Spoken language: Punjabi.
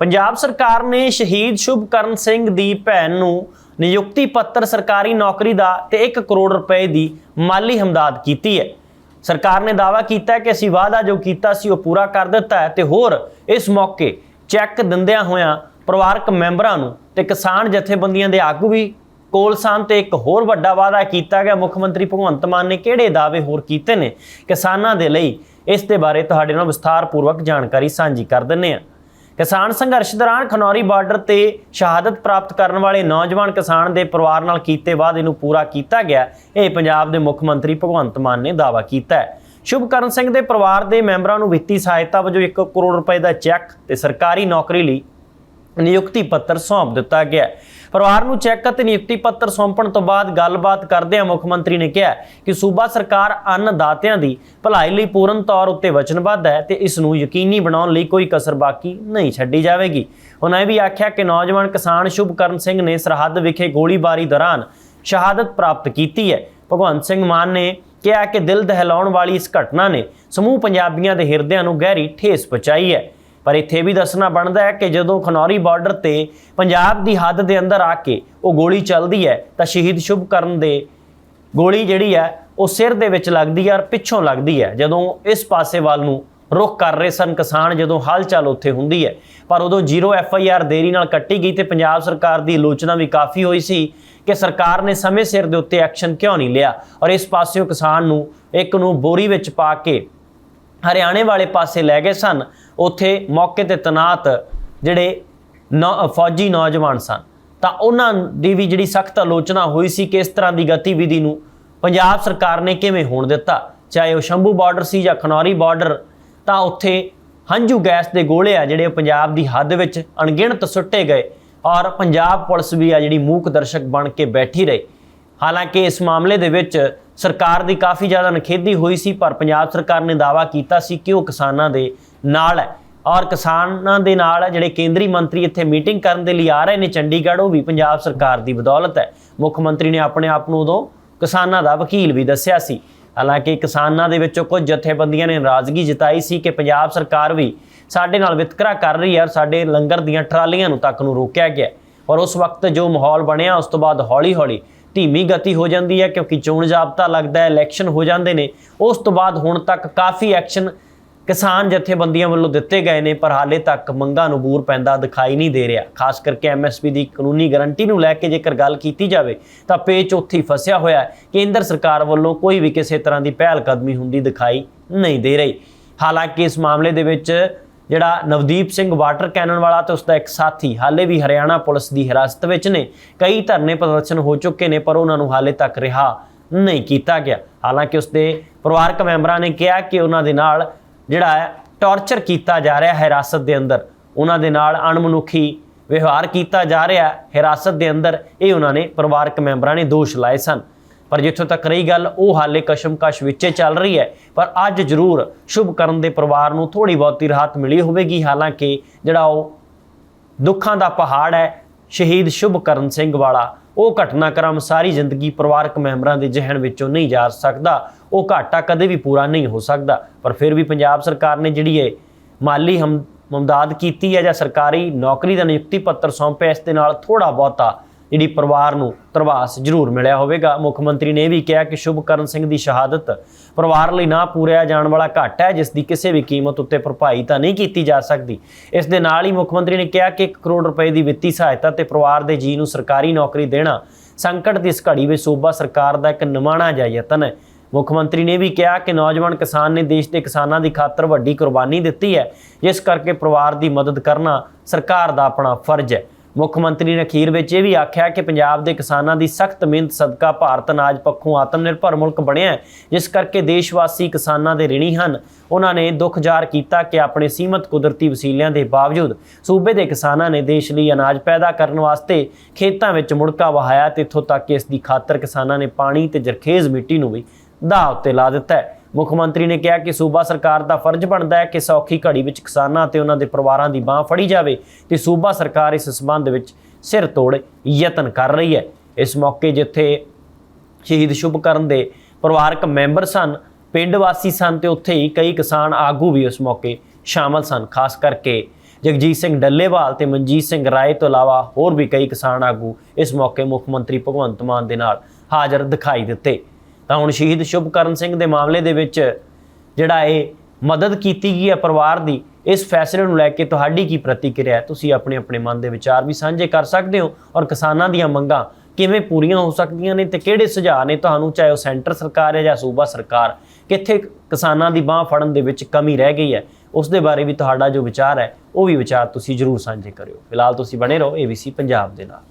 ਪੰਜਾਬ ਸਰਕਾਰ ਨੇ ਸ਼ਹੀਦ ਸ਼ੁਭਕਰਨ ਸਿੰਘ ਦੀ ਭੈਣ ਨੂੰ ਨਿਯੁਕਤੀ ਪੱਤਰ ਸਰਕਾਰੀ ਨੌਕਰੀ ਦਾ ਤੇ 1 ਕਰੋੜ ਰੁਪਏ ਦੀ ਮਾਲੀ ਹਮਦਾਦ ਕੀਤੀ ਹੈ। ਸਰਕਾਰ ਨੇ ਦਾਅਵਾ ਕੀਤਾ ਕਿ ਅਸੀਂ ਵਾਅਦਾ ਜੋ ਕੀਤਾ ਸੀ ਉਹ ਪੂਰਾ ਕਰ ਦਿੱਤਾ ਹੈ ਤੇ ਹੋਰ ਇਸ ਮੌਕੇ ਚੈੱਕ ਦਿੰਦਿਆਂ ਹੋਇਆਂ ਪਰਿਵਾਰਕ ਮੈਂਬਰਾਂ ਨੂੰ ਤੇ ਕਿਸਾਨ ਜਥੇਬੰਦੀਆਂ ਦੇ ਆਗੂ ਵੀ ਕੋਲ ਸਨ ਤੇ ਇੱਕ ਹੋਰ ਵੱਡਾ ਵਾਅਦਾ ਕੀਤਾ ਗਿਆ। ਮੁੱਖ ਮੰਤਰੀ ਭਗਵੰਤ ਮਾਨ ਨੇ ਕਿਹੜੇ ਦਾਅਵੇ ਹੋਰ ਕੀਤੇ ਨੇ? ਕਿਸਾਨਾਂ ਦੇ ਲਈ ਇਸ ਦੇ ਬਾਰੇ ਤੁਹਾਡੇ ਨਾਲ ਵਿਸਥਾਰਪੂਰਵਕ ਜਾਣਕਾਰੀ ਸਾਂਝੀ ਕਰ ਦਿੰਨੇ ਆ ਕਿਸਾਨ ਸੰਘਰਸ਼ ਦੌਰਾਨ ਖਨੌਰੀ ਬਾਰਡਰ ਤੇ ਸ਼ਹਾਦਤ ਪ੍ਰਾਪਤ ਕਰਨ ਵਾਲੇ ਨੌਜਵਾਨ ਕਿਸਾਨ ਦੇ ਪਰਿਵਾਰ ਨਾਲ ਕੀਤੇ ਵਾਅਦੇ ਨੂੰ ਪੂਰਾ ਕੀਤਾ ਗਿਆ। ਇਹ ਪੰਜਾਬ ਦੇ ਮੁੱਖ ਮੰਤਰੀ ਭਗਵੰਤ ਮਾਨ ਨੇ ਦਾਅਵਾ ਕੀਤਾ ਹੈ। ਸ਼ੁਭਕਰਨ ਸਿੰਘ ਦੇ ਪਰਿਵਾਰ ਦੇ ਮੈਂਬਰਾਂ ਨੂੰ ਵਿੱਤੀ ਸਹਾਇਤਾ ਵਜੋਂ 1 ਕਰੋੜ ਰੁਪਏ ਦਾ ਚੈੱਕ ਤੇ ਸਰਕਾਰੀ ਨੌਕਰੀ ਲਈ ਨਿਯੁਕਤੀ ਪੱਤਰ ਸੌਂਪ ਦਿੱਤਾ ਗਿਆ ਪਰਿਵਾਰ ਨੂੰ ਚੈੱਕ ਅਤੇ ਨਿਯੁਕਤੀ ਪੱਤਰ ਸੌਂਪਣ ਤੋਂ ਬਾਅਦ ਗੱਲਬਾਤ ਕਰਦਿਆਂ ਮੁੱਖ ਮੰਤਰੀ ਨੇ ਕਿਹਾ ਕਿ ਸੂਬਾ ਸਰਕਾਰ ਅੰਨਦਾਤਿਆਂ ਦੀ ਭਲਾਈ ਲਈ ਪੂਰਨ ਤੌਰ ਉੱਤੇ ਵਚਨਬੱਧ ਹੈ ਤੇ ਇਸ ਨੂੰ ਯਕੀਨੀ ਬਣਾਉਣ ਲਈ ਕੋਈ ਕਸਰ ਬਾਕੀ ਨਹੀਂ ਛੱਡੀ ਜਾਵੇਗੀ। ਉਹਨਾਂ ਇਹ ਵੀ ਆਖਿਆ ਕਿ ਨੌਜਵਾਨ ਕਿਸਾਨ ਸ਼ੁਭਕਰਨ ਸਿੰਘ ਨੇ ਸਰਹੱਦ ਵਿਖੇ ਗੋਲੀਬਾਰੀ ਦੌਰਾਨ ਸ਼ਹਾਦਤ ਪ੍ਰਾਪਤ ਕੀਤੀ ਹੈ। ਭਗਵੰਤ ਸਿੰਘ ਮਾਨ ਨੇ ਕਿਹਾ ਕਿ ਦਿਲ ਦਹਿਲਾਉਣ ਵਾਲੀ ਇਸ ਘਟਨਾ ਨੇ ਸਮੂਹ ਪੰਜਾਬੀਆਂ ਦੇ ਹਿਰਦਿਆਂ ਨੂੰ ਗਹਿਰੀ ਠੇਸ ਪਹੁੰਚਾਈ ਹੈ। ਪਰ ਇੱਥੇ ਵੀ ਦੱਸਣਾ ਬਣਦਾ ਹੈ ਕਿ ਜਦੋਂ ਖਨੌਰੀ ਬਾਰਡਰ ਤੇ ਪੰਜਾਬ ਦੀ ਹੱਦ ਦੇ ਅੰਦਰ ਆ ਕੇ ਉਹ ਗੋਲੀ ਚੱਲਦੀ ਹੈ, ਤਾਂ ਸ਼ਹੀਦ ਸ਼ੁਭਕਰਨ ਦੇ ਗੋਲੀ ਜਿਹੜੀ ਹੈ, ਉਹ ਸਿਰ ਦੇ ਵਿੱਚ ਲੱਗਦੀ ਹੈ ਔਰ ਪਿੱਛੋਂ ਲੱਗਦੀ ਹੈ। ਜਦੋਂ ਇਸ ਪਾਸੇ ਵੱਲ ਨੂੰ ਰੁਖ ਕਰ ਰਹੇ ਸਨ ਕਿਸਾਨ, ਜਦੋਂ ਹਲਚਲ ਉੱਥੇ ਹੁੰਦੀ ਹੈ। ਪਰ ਉਦੋਂ ਜ਼ੀਰੋ ਐਫ ਆਈ ਆਰ ਦੇਰੀ ਨਾਲ ਕੱਟੀ ਗਈ ਤੇ ਪੰਜਾਬ ਸਰਕਾਰ ਦੀ ਆਲੋਚਨਾ ਵੀ ਕਾਫੀ ਹੋਈ ਸੀ ਕਿ ਸਰਕਾਰ ਨੇ ਸਮੇਂ ਸਿਰ ਦੇ ਉੱਤੇ ਐਕਸ਼ਨ ਕਿਉਂ ਨਹੀਂ ਲਿਆ ਔਰ ਇਸ ਪਾਸਿਓਂ ਕਿਸਾਨ ਨੂੰ ਇੱਕ ਨੂੰ ਬੋਰੀ ਵਿੱਚ ਪਾ ਕੇ ਹਰਿਆਣੇ ਵਾਲੇ ਪਾਸੇ ਲੈ ਗਏ ਸਨ। ਉੱਥੇ ਮੌਕੇ ਤੇ ਤਨਾਤ ਜਿਹੜੇ ਨੌ- ਫੌਜੀ ਨੌਜਵਾਨ ਸਨ। ਤਾਂ ਉਹਨਾਂ ਦੀ ਵੀ ਜਿਹੜੀ ਸਖਤ ਆਲੋਚਨਾ ਹੋਈ ਸੀ ਕਿ ਇਸ ਤਰ੍ਹਾਂ ਦੀ ਗਤੀਵਿਧੀ ਨੂੰ ਪੰਜਾਬ ਸਰਕਾਰ ਨੇ ਕਿਵੇਂ ਹੋਣ ਦਿੱਤਾ, ਚਾਹੇ ਉਹ ਸ਼ੰਭੂ ਬਾਰਡਰ ਸੀ ਜਾਂ ਖਨੌਰੀ ਬਾਰਡਰ, ਤਾਂ ਉੱਥੇ ਹੰਝੂ ਗੈਸ ਦੇ ਗੋਲੇ ਆ ਜਿਹੜੇ ਉਹ ਪੰਜਾਬ ਦੀ ਹੱਦ ਵਿੱਚ ਅਣਗਿਣਤ ਸੁੱਟੇ ਗਏ ਔਰ ਪੰਜਾਬ ਪੁਲਿਸ ਵੀ ਆ ਜਿਹੜੀ ਮੂਕ ਦਰਸ਼ਕ ਬਣ ਕੇ ਬੈਠੀ ਰਹੀ। ਹਾਲਾਂਕਿ ਇਸ ਮਾਮਲੇ ਦੇ ਵਿੱਚ ਸਰਕਾਰ ਦੀ ਕਾਫੀ ਜ਼ਿਆਦਾ ਨਖੇਦੀ ਹੋਈ ਸੀ, ਪਰ ਪੰਜਾਬ ਸਰਕਾਰ ਨੇ ਦਾਅਵਾ ਕੀਤਾ ਸੀ ਕਿ ਉਹ ਕਿਸਾਨਾਂ ਦੇ ਨਾਲ ਹੈ। ਔਰ ਕਿਸਾਨਾਂ ਦੇ ਨਾਲ ਜਿਹੜੇ ਕੇਂਦਰੀ ਮੰਤਰੀ ਇੱਥੇ ਮੀਟਿੰਗ ਕਰਨ ਦੇ ਲਈ ਆ ਰਹੇ ਨੇ, ਚੰਡੀਗੜ੍ਹ, ਉਹ ਵੀ ਪੰਜਾਬ ਸਰਕਾਰ ਦੀ ਬਦੌਲਤ ਹੈ। ਮੁੱਖ ਮੰਤਰੀ ਨੇ ਆਪਣੇ ਆਪ ਨੂੰ ਉਦੋਂ ਕਿਸਾਨਾਂ ਦਾ ਵਕੀਲ ਵੀ ਦੱਸਿਆ ਸੀ। ਹਾਲਾਂਕਿ ਕਿਸਾਨਾਂ ਦੇ ਵਿੱਚੋਂ ਕੁਝ ਜਥੇਬੰਦੀਆਂ ਨੇ ਨਾਰਾਜ਼ਗੀ ਜਤਾਈ ਸੀ ਕਿ ਪੰਜਾਬ ਸਰਕਾਰ ਵੀ ਸਾਡੇ ਨਾਲ ਵਿਤਕਰਾ ਕਰ ਰਹੀ ਹੈ ਔਰ ਸਾਡੇ ਲੰਗਰ ਦੀਆਂ ਟਰਾਲੀਆਂ ਨੂੰ ਤੱਕ ਨੂੰ ਰੋਕਿਆ ਗਿਆ ਔਰ ਉਸ ਵਕਤ ਜੋ ਮਾਹੌਲ ਬਣਿਆ, ਉਸ ਤੋਂ ਬਾਅਦ ਹੌਲੀ-ਹੌਲੀ ਧੀਮੀ ਗਤੀ ਹੋ ਜਾਂਦੀ ਹੈ ਕਿਉਂਕਿ ਚੋਣ ਜਾਬਤਾ ਲੱਗਦਾ ਹੈ, ਇਲੈਕਸ਼ਨ ਹੋ ਜਾਂਦੇ ਨੇ। ਉਸ ਤੋਂ ਬਾਅਦ ਹੁਣ ਤੱਕ ਕਾਫੀ ਐਕਸ਼ਨ ਕਿਸਾਨ ਜਥੇਬੰਦੀਆਂ ਵੱਲੋਂ ਦਿੱਤੇ ਗਏ ਨੇ, ਪਰ ਹਾਲੇ ਤੱਕ ਮੰਗਾਂ ਨੂੰ ਬੂਰ ਪੈਂਦਾ ਦਿਖਾਈ ਨਹੀਂ ਦੇ ਰਿਹਾ। ਖਾਸ ਕਰਕੇ ਐਮਐਸਪੀ ਦੀ ਕਾਨੂੰਨੀ ਗਾਰੰਟੀ ਨੂੰ ਲੈ ਕੇ ਜੇਕਰ ਗੱਲ ਕੀਤੀ ਜਾਵੇ, ਤਾਂ ਪੇਚ ਉੱਥੇ ਫਸਿਆ ਹੋਇਆ ਹੈ। ਕੇਂਦਰ ਸਰਕਾਰ ਵੱਲੋਂ ਕੋਈ ਵੀ ਕਿਸੇ ਤਰ੍ਹਾਂ ਦੀ ਪਹਿਲ ਕਦਮੀ ਹੁੰਦੀ ਦਿਖਾਈ ਨਹੀਂ ਦੇ ਰਹੀ। ਹਾਲਾਂਕਿ ਇਸ ਮਾਮਲੇ ਦੇ ਵਿੱਚ ਜਿਹੜਾ ਨਵਦੀਪ ਸਿੰਘ ਵਾਟਰ ਕੈਨਨ ਵਾਲਾ ਤੇ ਉਸਦਾ ਇੱਕ ਸਾਥੀ ਹਾਲੇ ਵੀ ਹਰਿਆਣਾ ਪੁਲਿਸ ਦੀ ਹਿਰਾਸਤ ਵਿੱਚ ਨੇ। ਕਈ ਧਰਨੇ ਪ੍ਰਦਰਸ਼ਨ ਹੋ ਚੁੱਕੇ ਨੇ, ਪਰ ਉਹਨਾਂ ਨੂੰ ਹਾਲੇ ਤੱਕ ਰਿਹਾ ਨਹੀਂ ਕੀਤਾ ਗਿਆ। ਹਾਲਾਂਕਿ ਉਸਦੇ ਪਰਿਵਾਰਕ ਮੈਂਬਰਾਂ ਨੇ ਕਿਹਾ ਕਿ ਉਹਨਾਂ ਦੇ ਨਾਲ ਜਿਹੜਾ ਹੈ ਟਾਰਚਰ ਕੀਤਾ ਜਾ ਰਿਹਾ ਹੈ ਹਿਰਾਸਤ ਦੇ ਅੰਦਰ। ਉਹਨਾਂ ਦੇ ਨਾਲ ਅਣਮਨੁੱਖੀ ਵਿਵਹਾਰ ਕੀਤਾ ਜਾ ਰਿਹਾ ਹੈ ਹਿਰਾਸਤ ਦੇ ਅੰਦਰ। ਇਹ ਉਹਨਾਂ ਨੇ ਪਰਿਵਾਰਕ ਮੈਂਬਰਾਂ ਨੇ ਦੋਸ਼ ਲਾਏ ਸਨ। ਪਰ ਜਿੱਥੋਂ ਤੱਕ ਰਹੀ ਗੱਲ, ਉਹ ਹਾਲੇ ਕਸ਼ਮਕਸ਼ ਵਿੱਚੇ ਚੱਲ ਰਹੀ ਹੈ। ਪਰ ਅੱਜ ਜ਼ਰੂਰ ਸ਼ੁਭਕਰਨ ਦੇ ਪਰਿਵਾਰ ਨੂੰ ਥੋੜੀ ਬਹੁਤੀ ਰਾਹਤ ਮਿਲੀ ਹੋਵੇਗੀ। ਹਾਲਾਂਕਿ ਜਿਹੜਾ ਉਹ ਦੁੱਖਾਂ ਦਾ ਪਹਾੜ ਹੈ, ਸ਼ਹੀਦ ਸ਼ੁਭ ਕਰਨ ਸਿੰਘ ਵਾਲਾ, ਉਹ ਘਟਨਾਕ੍ਰਮ ਸਾਰੀ ਜ਼ਿੰਦਗੀ ਪਰਿਵਾਰਕ ਮੈਂਬਰਾਂ ਦੇ ਜ਼ਿਹਨ ਵਿੱਚੋਂ ਨਹੀਂ ਜਾ ਸਕਦਾ। ਉਹ ਘਾਟਾ ਕਦੇ ਵੀ ਪੂਰਾ ਨਹੀਂ ਹੋ ਸਕਦਾ। ਪਰ ਫਿਰ ਵੀ ਪੰਜਾਬ ਸਰਕਾਰ ਨੇ ਜਿਹੜੀ ਹੈ ਮਾਲੀ ਹਮ ਮਮਦਾਦ ਕੀਤੀ ਹੈ ਜਾਂ ਸਰਕਾਰੀ ਨੌਕਰੀ ਦਾ ਨਿਯੁਕਤੀ ਪੱਤਰ ਸੌਂਪਿਆ, ਇਸ ਦੇ ਨਾਲ ਥੋੜਾ ਬਹੁਤਾ ਜਿਹੜੀ ਪਰਿਵਾਰ ਨੂੰ ਤਰਵਾਸ ਜ਼ਰੂਰ ਮਿਲਿਆ ਹੋਵੇਗਾ। ਮੁੱਖ ਮੰਤਰੀ ਨੇ ਇਹ ਵੀ ਕਿਹਾ ਕਿ ਸ਼ੁਭਕਰਨ ਸਿੰਘ ਦੀ ਸ਼ਹਾਦਤ ਪਰਿਵਾਰ ਲਈ ਨਾ ਪੂਰਿਆ ਜਾਣ ਵਾਲਾ ਘਾਟਾ ਹੈ, ਜਿਸ ਦੀ ਕਿਸੇ ਵੀ ਕੀਮਤ ਉੱਤੇ ਭਰਪਾਈ ਤਾਂ ਨਹੀਂ ਕੀਤੀ ਜਾ ਸਕਦੀ। ਇਸ ਦੇ ਨਾਲ ਹੀ ਮੁੱਖ ਮੰਤਰੀ ਨੇ ਕਿਹਾ ਕਿ 1 ਕਰੋੜ ਰੁਪਏ ਦੀ ਵਿੱਤੀ ਸਹਾਇਤਾ ਤੇ ਪਰਿਵਾਰ ਦੇ ਜੀ ਨੂੰ ਸਰਕਾਰੀ ਨੌਕਰੀ ਦੇਣਾ ਸੰਕਟ ਦੀ ਇਸ ਘੜੀ ਵਿੱਚ ਸੂਬਾ ਸਰਕਾਰ ਦਾ ਇੱਕ ਨਿਮਾਣਾ ਜਿਹਾ ਯਤਨ ਹੈ। ਮੁੱਖ ਮੰਤਰੀ ਨੇ ਵੀ ਕਿਹਾ ਕਿ ਨੌਜਵਾਨ ਕਿਸਾਨ ਨੇ ਦੇਸ਼ ਦੇ ਕਿਸਾਨਾਂ ਦੀ ਖਾਤਰ ਵੱਡੀ ਕੁਰਬਾਨੀ ਦਿੱਤੀ ਹੈ, ਜਿਸ ਕਰਕੇ ਪਰਿਵਾਰ ਦੀ ਮਦਦ ਕਰਨਾ ਸਰਕਾਰ ਦਾ ਆਪਣਾ ਫਰਜ਼ ਹੈ। ਮੁੱਖ ਮੰਤਰੀ ਨੇ ਅਖੀਰ ਵਿੱਚ ਇਹ ਵੀ ਆਖਿਆ ਕਿ ਪੰਜਾਬ ਦੇ ਕਿਸਾਨਾਂ ਦੀ ਸਖਤ ਮਿਹਨਤ, ਸਦਕਾ, ਭਾਰਤ ਅਨਾਜ, ਪੱਖੋਂ ਆਤਮ ਨਿਰਭਰ ਮੁਲਕ ਬਣਿਆ ਹੈ, ਜਿਸ ਕਰਕੇ ਦੇਸ਼ ਵਾਸੀ ਕਿਸਾਨਾਂ ਦੇ ਰਿਣੀ ਹਨ। ਉਹਨਾਂ ਨੇ ਦੁੱਖ ਜ਼ਾਹਰ ਕੀਤਾ ਕਿ ਆਪਣੇ ਸੀਮਤ ਕੁਦਰਤੀ ਵਸੀਲਿਆਂ ਦੇ ਬਾਵਜੂਦ ਸੂਬੇ ਦੇ ਕਿਸਾਨਾਂ ਨੇ ਦੇਸ਼ ਲਈ ਅਨਾਜ ਪੈਦਾ ਕਰਨ ਵਾਸਤੇ ਖੇਤਾਂ ਵਿੱਚ ਮੁੜਕਾ ਵਹਾਇਆ ਤੇ ਇੱਥੋਂ ਤੱਕ ਕਿ ਇਸ ਦੀ ਖਾਤਰ ਕਿਸਾਨਾਂ ਨੇ ਪਾਣੀ ਤੇ ਜਰਖੇਜ਼ ਮਿੱਟੀ ਨੂੰ ਵੀ ਦਾਅ ਉੱਤੇ ਲਾ ਦਿੱਤਾ ਹੈ। ਮੁੱਖ ਮੰਤਰੀ ਨੇ ਕਿਹਾ ਕਿ ਸੂਬਾ ਸਰਕਾਰ ਦਾ ਫਰਜ਼ ਬਣਦਾ ਹੈ ਕਿ ਸੌਖੀ ਘੜੀ ਵਿੱਚ ਕਿਸਾਨਾਂ ਤੇ ਉਹਨਾਂ ਦੇ ਪਰਿਵਾਰਾਂ ਦੀ ਬਾਹ ਫੜੀ ਜਾਵੇ ਤੇ ਸੂਬਾ ਸਰਕਾਰ ਇਸ ਸੰਬੰਧ ਵਿੱਚ ਸਿਰ ਤੋੜ ਯਤਨ ਕਰ ਰਹੀ ਹੈ। ਇਸ ਮੌਕੇ ਜਿੱਥੇ ਸ਼ਹੀਦ ਸ਼ੁਭਕਰਨ ਦੇ ਪਰਿਵਾਰਕ ਮੈਂਬਰ ਸਨ, ਪਿੰਡ ਵਾਸੀ ਸਨ ਤੇ ਉੱਥੇ ਹੀ ਕਈ ਕਿਸਾਨ ਆਗੂ ਵੀ ਉਸ ਮੌਕੇ ਸ਼ਾਮਲ ਸਨ। ਖਾਸ ਕਰਕੇ ਜਗਜੀਤ ਸਿੰਘ ਡੱਲੇਵਾਲ ਤੇ ਮਨਜੀਤ ਸਿੰਘ ਰਾਏ ਤੋਂ ਇਲਾਵਾ ਹੋਰ ਵੀ ਕਈ ਕਿਸਾਨ ਆਗੂ ਇਸ ਮੌਕੇ ਮੁੱਖ ਮੰਤਰੀ ਭਗਵੰਤ ਮਾਨ ਦੇ ਨਾਲ ਹਾਜ਼ਰ ਦਿਖਾਈ ਦਿੱਤੇ। ਤਾਂ ਹੁਣ ਸ਼ਹੀਦ ਸ਼ੁਭਕਰਨ ਸਿੰਘ ਦੇ ਮਾਮਲੇ ਦੇ ਵਿੱਚ ਜਿਹੜਾ ਇਹ ਮਦਦ ਕੀਤੀ ਗਈ ਹੈ ਪਰਿਵਾਰ ਦੀ, ਇਸ ਫੈਸਲੇ ਨੂੰ ਲੈ ਕੇ ਤੁਹਾਡੀ ਕੀ ਪ੍ਰਤੀਕਿਰਿਆ ਹੈ? ਤੁਸੀਂ ਆਪਣੇ ਆਪਣੇ ਮਨ ਦੇ ਵਿਚਾਰ ਵੀ ਸਾਂਝੇ ਕਰ ਸਕਦੇ ਹੋ ਔਰ ਕਿਸਾਨਾਂ ਦੀਆਂ ਮੰਗਾਂ ਕਿਵੇਂ ਪੂਰੀਆਂ ਹੋ ਸਕਦੀਆਂ ਨੇ ਤੇ ਕਿਹੜੇ ਸੁਝਾਅ ਨੇ ਤੁਹਾਨੂੰ, ਚਾਹੇ ਉਹ ਸੈਂਟਰ ਸਰਕਾਰ ਹੈ ਜਾਂ ਸੂਬਾ ਸਰਕਾਰ, ਕਿੱਥੇ ਕਿਸਾਨਾਂ ਦੀ ਬਾਹ ਫੜਨ ਦੇ ਵਿੱਚ ਕਮੀ ਰਹਿ ਗਈ ਹੈ? ਉਸ ਦੇ ਬਾਰੇ ਵੀ ਤੁਹਾਡਾ ਜੋ ਵਿਚਾਰ ਹੈ, ਉਹ ਵੀ ਵਿਚਾਰ ਤੁਸੀਂ ਜਰੂਰ ਸਾਂਝੇ ਕਰਿਓ। ਫਿਲਹਾਲ ਤੁਸੀਂ ਬਣੇ ਰਹੋ ABC ਪੰਜਾਬ ਦੇ ਨਾਲ।